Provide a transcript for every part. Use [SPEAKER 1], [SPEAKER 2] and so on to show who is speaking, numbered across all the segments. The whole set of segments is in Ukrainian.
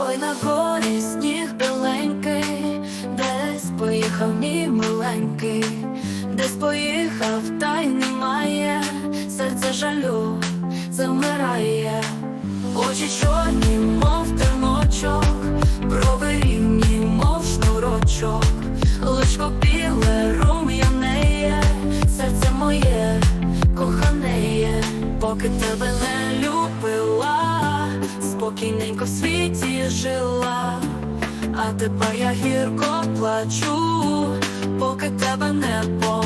[SPEAKER 1] Ой, на горі сніг біленький, десь поїхав мій миленький, десь поїхав, та й немає, серце жалю замирає, очі чорні, мов терночок, брови рівні, мов шнурочок, личко біле, рум'янеє, серце моє коханеє, поки тебе не любила, спокійненько в світі жила, а тепер я гірко плачу, поки тебе не побачу.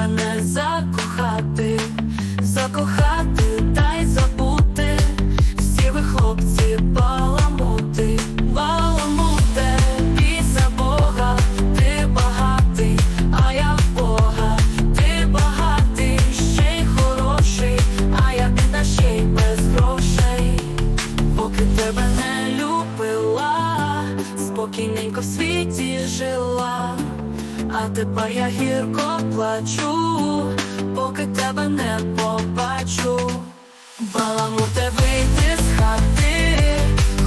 [SPEAKER 1] Мене закохати, закохати та й забути, всі ви хлопці баламути, баламуте, після Бога, ти багатий, а я Бога, ти багатий, ще й хороший, а я бідна ще й без грошей. Поки тебе не любила, спокійненько в світі жила, а тепер я гірко плачу, поки тебе не побачу. Баламуте вийти з хати,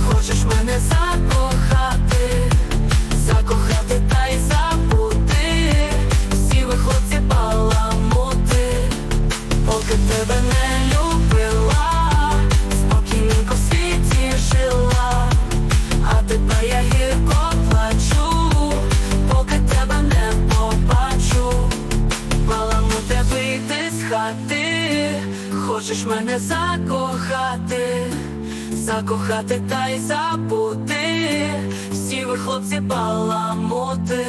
[SPEAKER 1] хочеш мене закохати, хочеш мене закохати, закохати та й забути, всі ви хлопці баламути.